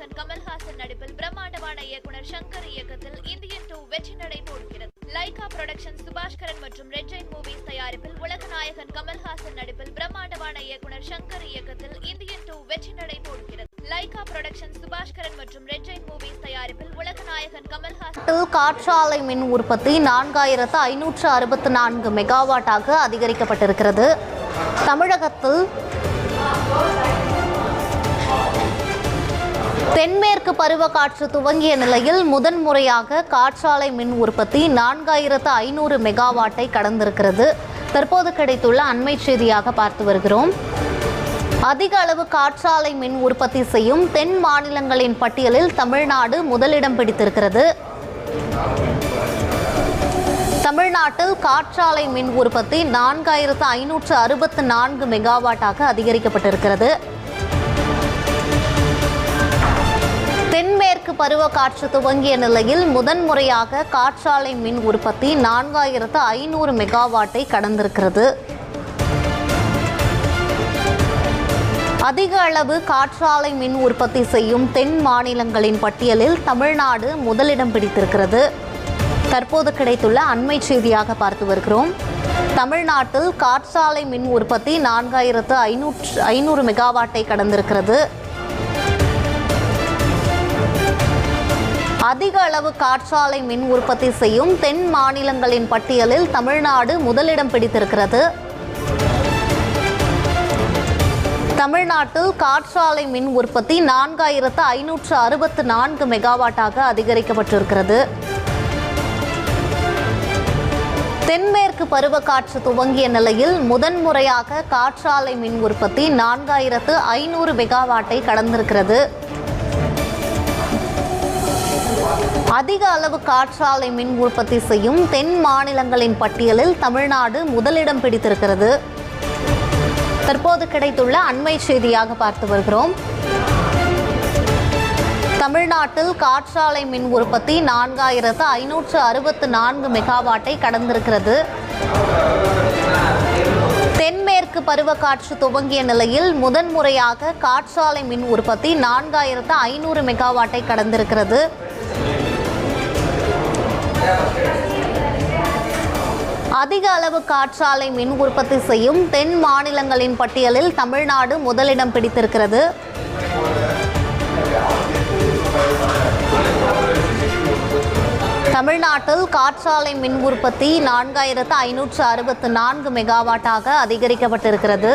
நாயகன் கமல்ஹாசன் நடிப்பில் பிரம்மாண்டமான இயக்குனர் சங்கர் இயக்கத்தில் இந்தியன் டூ வெற்றி நடை போடுகிறது. லைகா புரொடக்ஷன் சுபாஷ்கரன் மற்றும் ரெட் ஜெயின் மூவிஸ் தயாரிப்பில் உலக நாயகன் கமல்ஹாசன் நடிப்பில் பிரம்மாண்டமான இயக்குனர் சங்கர் இயக்கத்தில் இந்தியன் டூ வெற்றி நடை போடுகிறது. லைகா புரொடக்ஷன் சுபாஷ்கரன் மற்றும் ரெட் ஜெயின் மூவிஸ் தயாரிப்பில் உலக நாயகன் கமல்ஹாசன் காற்றாலை மின் உற்பத்தி நான்காயிரத்து ஐநூற்று அறுபத்து நான்கு மெகாவாட்டாக அதிகரிக்கப்பட்டிருக்கிறது. தமிழகத்தில் தென்மேற்கு பருவக்காற்று துவங்கிய நிலையில் முதன்முறையாக காற்றாலை மின் உற்பத்தி நான்காயிரத்து ஐநூறு மெகாவாட்டை கடந்திருக்கிறது. தற்போது கிடைத்துள்ள அண்மை செய்தியாக பார்த்து வருகிறோம். அதிக அளவு காற்றாலை மின் உற்பத்தி செய்யும் தென் மாநிலங்களின் பட்டியலில் தமிழ்நாடு முதலிடம் பிடித்திருக்கிறது. தமிழ்நாட்டில் காற்றாலை மின் உற்பத்தி நான்காயிரத்து ஐநூற்று அறுபத்து நான்கு மெகாவாட்டாக அதிகரிக்கப்பட்டிருக்கிறது. தென்மேற்கு பருவக்காற்று துவங்கிய நிலையில் முதன்முறையாக காற்றாலை மின் உற்பத்தி நான்காயிரத்து ஐநூறு மெகாவாட்டை கடந்திருக்கிறது. அதிக அளவு காற்றாலை மின் உற்பத்தி செய்யும் தென் மாநிலங்களின் பட்டியலில் தமிழ்நாடு முதலிடம் பிடித்திருக்கிறது. தற்போது கிடைத்துள்ள அண்மை செய்தியாக பார்த்து வருகிறோம். தமிழ்நாட்டில் காற்றாலை மின் உற்பத்தி நான்காயிரத்து ஐநூற்று ஐநூறு மெகாவாட்டை கடந்திருக்கிறது. அதிக அளவு காற்றாலை மின் உற்பத்தி செய்யும் தென் மாநிலங்களின் பட்டியலில் தமிழ்நாடு முதலிடம் பிடித்திருக்கிறது. தமிழ்நாட்டில் காற்றாலை மின் உற்பத்தி நான்காயிரத்து ஐநூற்று அறுபத்து நான்கு மெகாவாட்டாக அதிகரிக்கப்பட்டிருக்கிறது. தென்மேற்கு பருவக்காற்று துவங்கிய நிலையில் முதன்முறையாக காற்றாலை மின் உற்பத்தி நான்காயிரத்து ஐநூறு மெகாவாட்டை கடந்திருக்கிறது. அதிக அளவு காற்றாலை மின் உற்பத்தி செய்யும் தென் மாநிலங்களின் பட்டியலில் தமிழ்நாடு முதலிடம் பிடித்திருக்கிறது. தற்போது கிடைத்துள்ள அண்மை செய்தியாக பார்த்து வருகிறோம். தமிழ்நாட்டில் காற்றாலை மின் உற்பத்தி நான்காயிரத்து ஐநூற்று அறுபத்து நான்கு மெகாவாட்டை கடந்திருக்கிறது. தென்மேற்கு பருவக்காற்று துவங்கிய நிலையில் முதன்முறையாக காற்றாலை மின் உற்பத்தி நான்காயிரத்து ஐநூறு மெகாவாட்டை கடந்திருக்கிறது. அதிக அளவு காற்றாலை மின் உற்பத்தி செய்யும் தென் மாநிலங்களின் பட்டியலில் தமிழ்நாடு முதலிடம் பிடித்திருக்கிறது. தமிழ்நாட்டில் காற்றாலை மின் உற்பத்தி நான்காயிரத்து ஐநூற்று அறுபத்து நான்கு மெகாவாட்டாக அதிகரிக்கப்பட்டிருக்கிறது.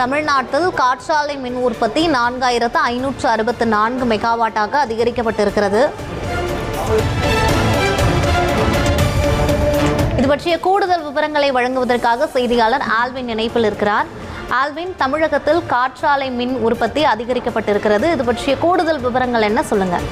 தமிழ்நாட்டில் காற்றாலை மின் உற்பத்தி நான்காயிரத்து ஐநூற்று அறுபத்து நான்கு மெகாவாட்டாக அதிகரிக்கப்பட்டிருக்கிறது. இது பற்றிய கூடுதல் விவரங்களை வழங்குவதற்காக செய்தியாளர் ஆல்வின் இணைப்பில் இருக்கிறார். ஆல்வின் தமிழகத்தில் காற்றாலை மின் உற்பத்தி அதிகரிக்கப்பட்டிருக்கிறது. இது பற்றிய கூடுதல் விவரங்கள் என்ன சொல்லுங்கள்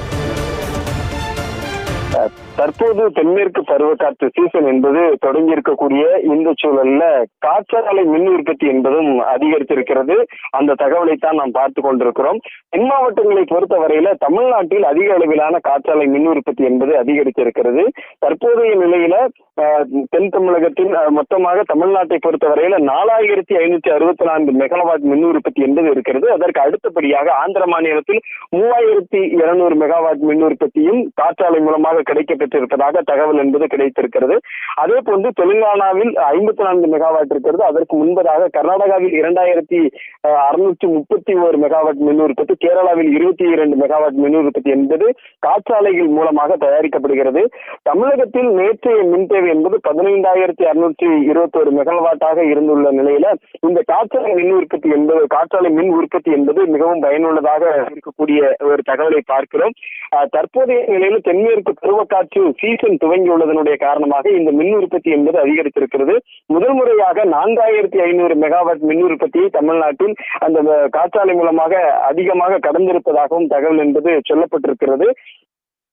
தற்போது தென்மேற்கு பருவக்காற்று சீசன் என்பது தொடங்கி இருக்கக்கூடிய இந்த சூழல்ல காற்றாலை மின் உற்பத்தி என்பதும் அதிகரித்திருக்கிறது. அந்த தகவலை தான் நாம் பார்த்து கொண்டிருக்கிறோம். தென் மாவட்டங்களை பொறுத்த வரையில தமிழ்நாட்டில் அதிக அளவிலான காற்றாலை மின் உற்பத்தி என்பது அதிகரித்திருக்கிறது. தற்போதைய நிலையில தென் தமிழகத்தின் மொத்தமாக தமிழ்நாட்டை பொறுத்த வரையில நாலாயிரத்தி ஐநூத்தி அறுபத்தி நான்கு மெகாவாட் மின் உற்பத்தி என்பது இருக்கிறது. அதற்கு அடுத்தபடியாக ஆந்திர மாநிலத்தில் மூவாயிரத்தி இருநூறு மெகாவாட் மின் உற்பத்தியும் காற்றாலை மூலமாக கிடைக்கப்பட்ட பெற்றிருப்பதாக தகவல் என்பது கிடைத்திருக்கிறது. அதே போன்று தெலுங்கானாவில் ஐம்பத்தி நான்கு மெகாவாட் இருக்கிறது. அதற்கு முன்பதாக கர்நாடகாவில் இரண்டாயிரத்தி அறுநூற்றி முப்பத்தி ஒரு மெகாவாட் மின் உற்பத்தி கேரளாவில் இருபத்தி இரண்டு மெகாவாட் மின் உற்பத்தி என்பது காற்றாலைகள் மூலமாக தயாரிக்கப்படுகிறது. தமிழகத்தில் நேற்றைய மின் தேவை என்பது பதினைந்தாயிரத்தி அறுநூற்றி இருபத்தி ஒரு மெகாவாட்டாக இருந்துள்ள நிலையில இந்த காற்றாலை மின் உற்பத்தி என்பது காற்றாலை மின் உற்பத்தி என்பது மிகவும் பயனுள்ளதாக இருக்கக்கூடிய ஒரு தகவலை பார்க்கிறோம். தற்போதைய நிலையில் தென்மேற்கு பருவக்காற்று சீசன் துவங்கியுள்ளதனுடைய காரணமாக இந்த மின் உற்பத்தி என்பது அதிகரித்திருக்கிறது. முதல் முறையாக நான்காயிரத்தி ஐநூறு மெகாவாட் மின் உற்பத்தியை தமிழ்நாட்டில் அந்த காற்றாலை மூலமாக அதிகமாக கடந்திருப்பதாகவும் தகவல் என்பது சொல்லப்பட்டிருக்கிறது.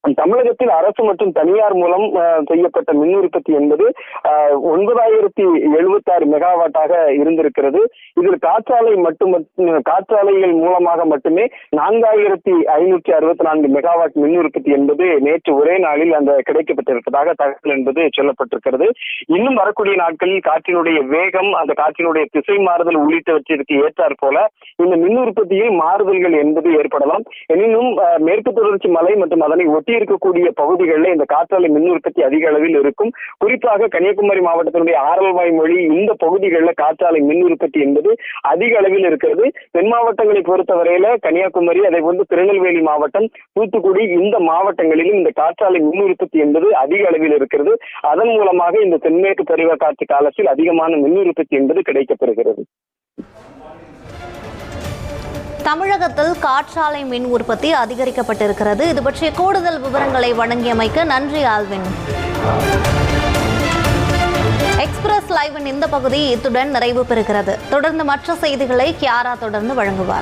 தமிழகத்தில் அரசு மற்றும் தனியார் மூலம் செய்யப்பட்ட மின் உற்பத்தி என்பது அஹ், ஒன்பதாயிரத்தி எழுபத்தாறு மெகாவாட்டாக இருந்திருக்கிறது. இதில் காற்றாலை மட்டும் காற்றாலைகள் மூலமாக மட்டுமே நான்காயிரத்தி ஐநூற்றி அறுபத்தி நான்கு மெகாவாட் மின் உற்பத்தி என்பது நேற்று ஒரே நாளில் அந்த கிடைக்கப்பட்டிருப்பதாக தகவல் என்பது சொல்லப்பட்டிருக்கிறது. இன்னும் வரக்கூடிய நாட்களில் காற்றினுடைய வேகம் அந்த காற்றினுடைய திசை மாறுதல் உள்ளிட்டவற்றிற்கு ஏற்றாற் போல இந்த மின் உற்பத்தியில் மாறுதல்கள் என்பது ஏற்படலாம். எனினும் மேற்கு தொடர்ச்சி மலை மற்றும் அதனை ஒட்டி இருக்கக்கூடிய பகுதிகளில் இந்த காற்றாலை மின் உற்பத்தி அதிக அளவில் இருக்கும். குறிப்பாக கன்னியாகுமரி மாவட்டத்தினுடைய ஆரல்வாய் மொழி இந்த பகுதிகளில் காற்றாலை மின் உற்பத்தி என்பது அதிக அளவில் இருக்கிறது. தென் மாவட்டங்களை பொறுத்தவரையில கன்னியாகுமரி அதை போன்று திருநெல்வேலி மாவட்டம் தூத்துக்குடி இந்த மாவட்டங்களிலும் இந்த காற்றாலை மின் உற்பத்தி என்பது அதிக அளவில் இருக்கிறது. அதன் மூலமாக இந்த தென்மேற்கு பருவ காற்று காலத்தில் அதிகமான மின் உற்பத்தி என்பது கிடைக்கப்பெறுகிறது தமிழகத்தில் காற்றாலை மின் உற்பத்தி அதிகரிக்கப்பட்டிருக்கிறது. இது பற்றிய கூடுதல் விவரங்களை வழங்கியமைக்கு நன்றி ஆல்வின். எக்ஸ்பிரஸ் லைவின் இந்த பகுதி இத்துடன் நிறைவு பெறுகிறது. தொடர்ந்து மற்ற செய்திகளை கியாரா தொடர்ந்து வழங்குவார்.